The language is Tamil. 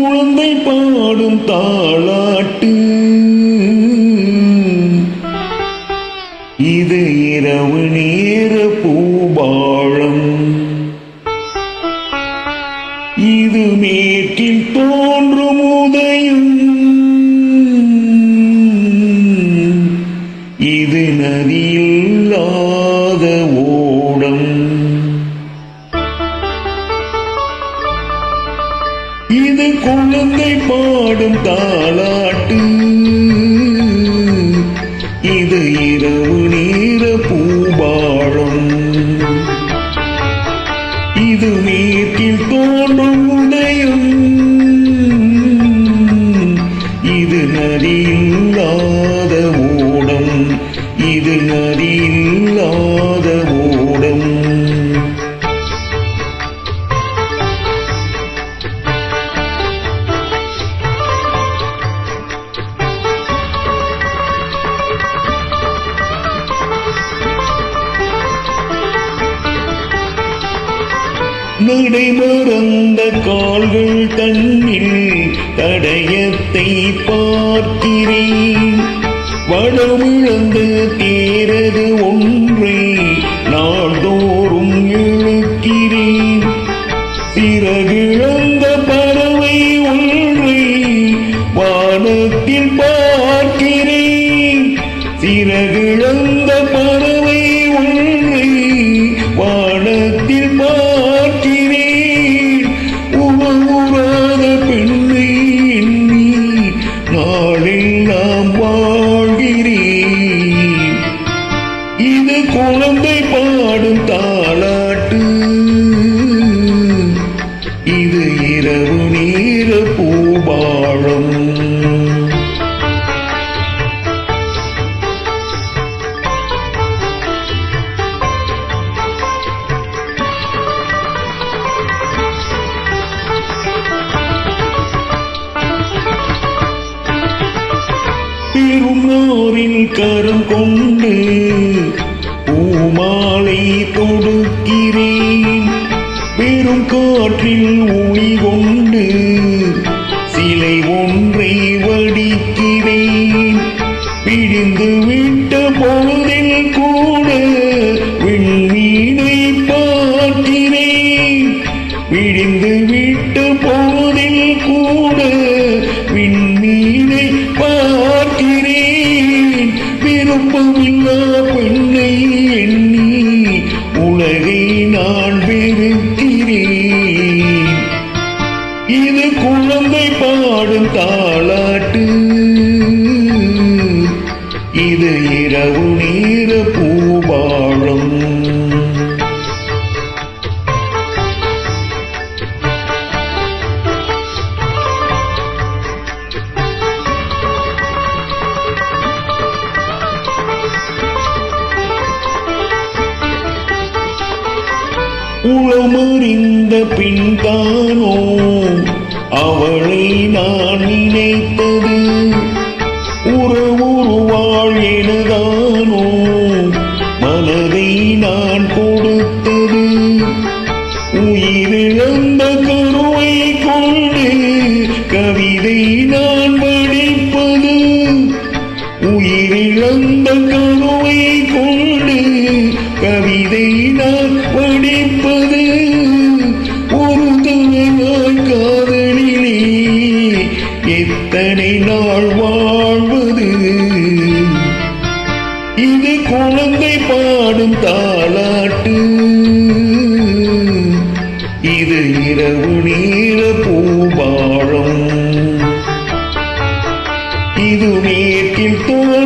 குழந்தை பாடும் தாளாட்டு. இது இரவு நேர பூபாழம். இது மேற்கில் தோன்றும் உதயம். இது நதியில்லாத இது குழந்தை பாடும் தாளாட்டு. நடைமறந்த கால்கள் தன்னில் தடயத்தை பார்க்கிறேன். வடமிழந்த தீ பெருமாறின் கரம் கொண்டு பூமாலை தொடுக்கிறேன். பெரும் காற்றில் ஒளி கொண்டு சிலை ஒன்றை வடிக்கிறேன். பிடிந்து விட்ட பொழுதில் கூட விண்மீனை பார்க்கிறேன். பிடிந்து விட்ட பொழுதில் கூட விண்மீனை விருப்பமில்லா பெண்ணை எண்ணி உலகை நான் வெறுக்கிறேன். இது குழந்தை பாடும் தாளாட்டு. இது இரவு நேர பூ உளமறிந்த பின்தானோ? அவளை நான் நினைத்தது உறவுருவாள் எனதானோ? மனதை நான் கொடுத்தது உயிரிழந்த கருவை கொண்டு கவிதை நான் படிப்பது உயிரிழந்த கருவை கொண்டு கவிதை நான் எத்தனை நாள் வாழ்வது. இது குழந்தை பாடும் தாளாட்டு. இது இரவு நீர பூபாழம் இது மேற்கில் தோல்